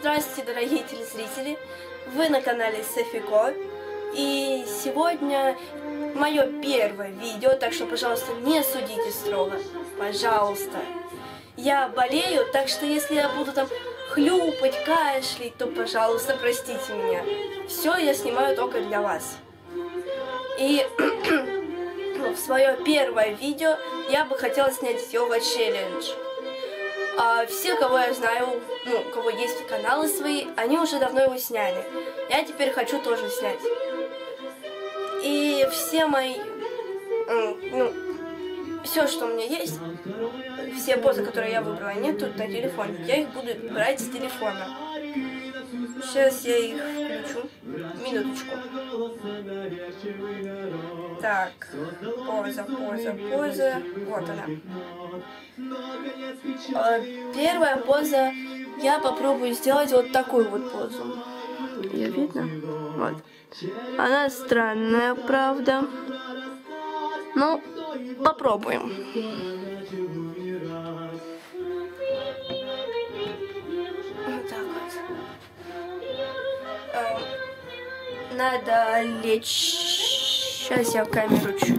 Здравствуйте, дорогие телезрители! Вы на канале Софико. И сегодня мое первое видео, так что, пожалуйста, не судите строго. Пожалуйста. Я болею, так что если я буду там хлюпать, кашлять, то, пожалуйста, простите меня. Все я снимаю только для вас. И в свое первое видео я бы хотела снять йога челлендж. А все, кого я знаю, ну, у кого есть каналы свои, они уже давно его сняли. Я теперь хочу тоже снять. И все мои, ну, все, что у меня есть, все позы, которые я выбрала, они тут на телефоне. Я их буду брать с телефона. Сейчас я их включу. Минуточку. Так, поза, поза, поза. Вот она. А, первая поза. Я попробую сделать вот такую вот позу. Я видно? Вот. Она странная, правда. Ну, попробуем. Надо лечь. Сейчас я камеру чуть.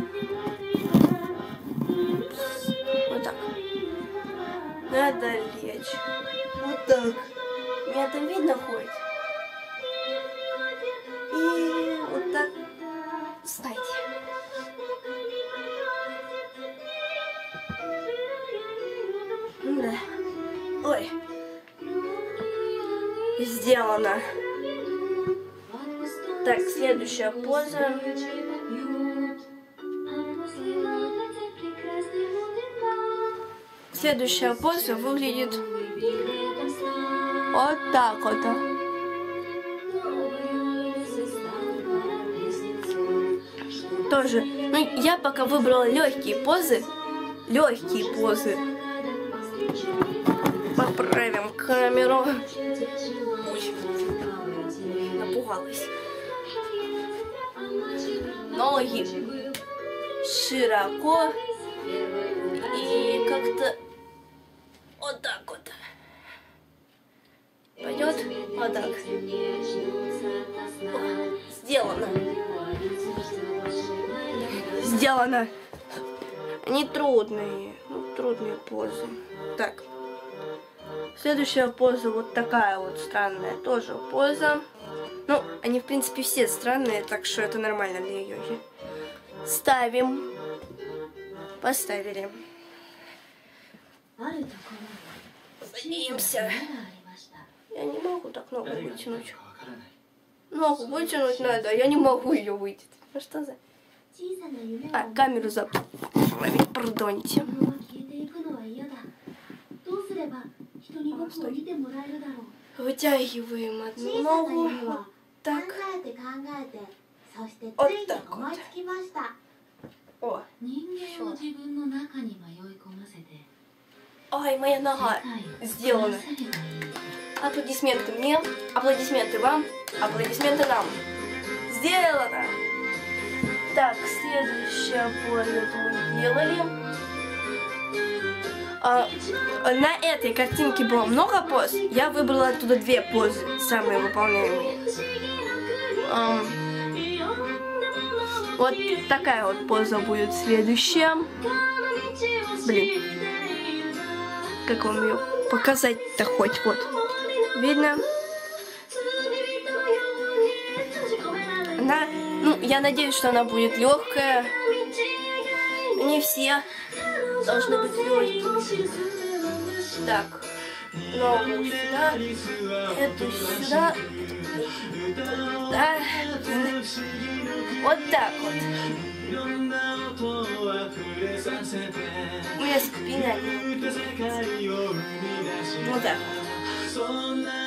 Вот так. Надо лечь. Вот так. Меня там видно хоть? И вот так. Встайте. Да. Ой. Сделано. Так, следующая поза. Следующая поза выглядит вот так вот. Тоже. Ну, я пока выбрала легкие позы. Легкие позы. Поправим камеру. Ой, напугалась ноги широко и как-то вот так вот. Пойдет вот так. Сделано. Сделано. Они трудные. Ну, трудные позы. Так. Следующая поза вот такая вот странная тоже поза. Ну, они, в принципе, все странные, так что это нормально для йоги. Ставим. Поставили. Садимся. Я не могу так ногу вытянуть. Ногу вытянуть надо, а я не могу ее вытянуть. Ну что за... А, камеру за... Пардоните. Вытягиваем одну ногу. Вот так. Вот так вот. О, Ой, моя нога сделана. Аплодисменты мне, аплодисменты вам, аплодисменты нам. Сделано! Так, следующее поле мы делали. А, на этой картинке было много поз. Я выбрала оттуда две позы, самые выполняемые. А, вот такая вот поза будет следующая. Блин. Как вам ее показать-то хоть? Вот. Видно? Она, ну, я надеюсь, что она будет легкая. Не все должны быть легкими. Так, ногу сюда, эту сюда. Да. Вот так вот. У меня спина Вот так.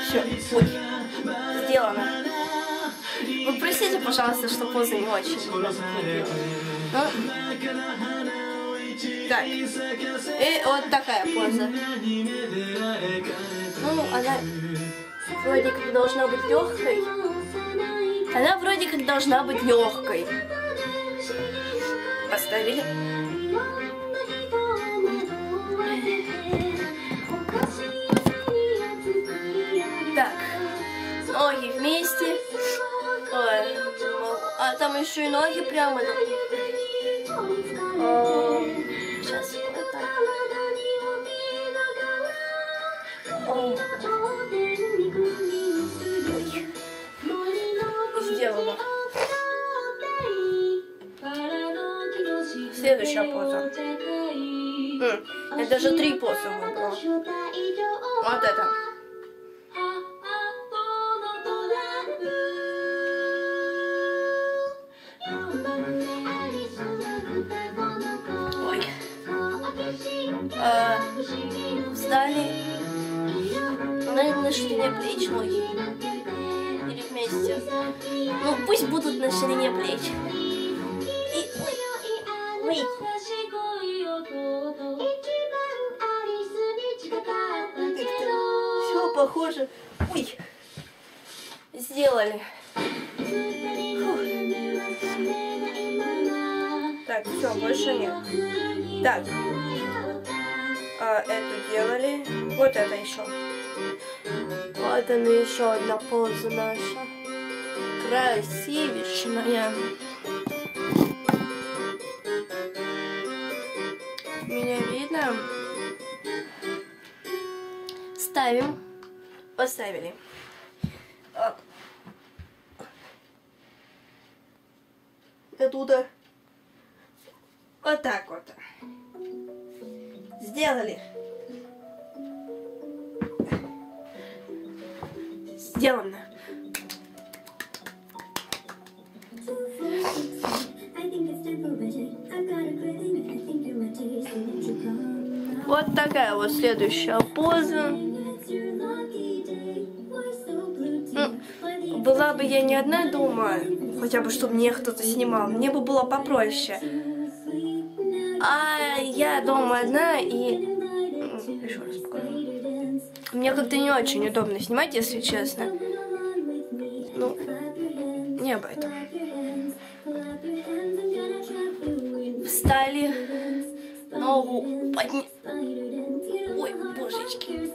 Все, ой, сделано. Вы простите, пожалуйста, что поза не очень. Ну, так. И вот такая поза. Ну, она вроде как должна быть легкой. Она вроде как должна быть легкой. Поставили. Так, ноги вместе. Ой, а там еще и ноги прямо. Я даже три позы выбрала. Вот это. Ой. А, встали. На, на ширине плеч ноги. Или вместе. Ну, пусть будут на ширине плеч. И... Ой. Все похоже. Ой. Сделали. Так, все, больше нет. Так. А, эту делали. Вот это еще. Вот она еще одна поза наша. Красивейшая. Меня видно? Ставим. Поставили. А. Оттуда. Вот так вот. Сделали. Сделано. Вот такая вот следующая поза. Была бы я не одна дома, хотя бы чтобы мне кто-то снимал, мне бы было попроще. А я дома одна и... Еще раз покажу. Мне как-то не очень удобно снимать, если честно. Ну, не об этом. Встали, ногу подня... Ой, божечки.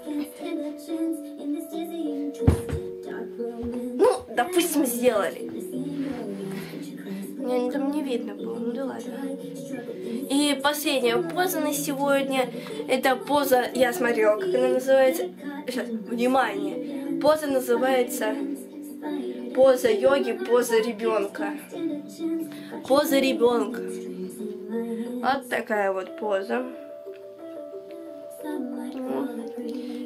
Допустим, сделали. Мне там не видно было, ну да ладно. И последняя поза на сегодня, это поза, я смотрела, как она называется. Сейчас, внимание. Поза называется поза йоги, поза ребенка. Поза ребенка. Вот такая вот поза.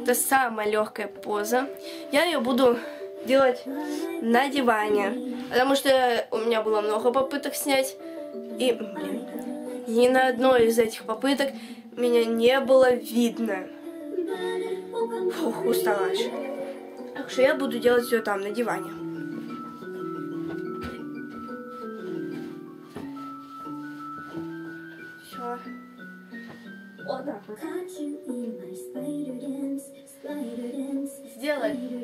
Это самая легкая поза. Я ее буду делать на диване. Потому что у меня было много попыток снять. И, блин, ни на одной из этих попыток меня не было видно. Фух, устала аж. Так что я буду делать все там, на диване. Все. Вот так вот. Сделай.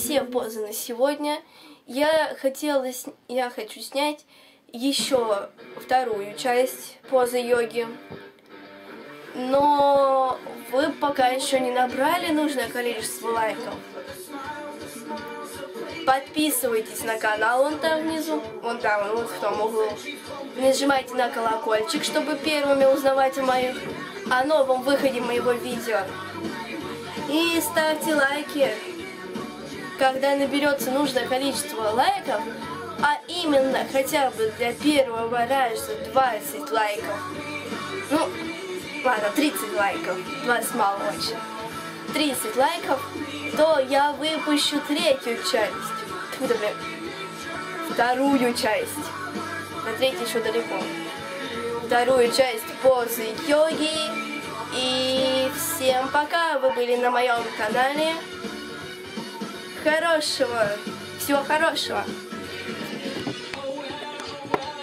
Все позы на сегодня. Я хотела, я хочу снять еще вторую часть позы йоги. Но вы пока еще не набрали нужное количество лайков. Подписывайтесь на канал вон там внизу, вон там, вот в том углу. Нажимайте на колокольчик, чтобы первыми узнавать о моих, о новом выходе моего видео. И ставьте лайки, когда наберется нужное количество лайков, а именно хотя бы для первого раза 20 лайков. Ну, ладно, 30 лайков, 20 мало очень. 30 лайков, то я выпущу третью часть. Тьфу ты, блин. Вторую часть. На третью еще далеко. Вторую часть позы йоги. И всем пока, вы были на моем канале. Хорошего, всего хорошего.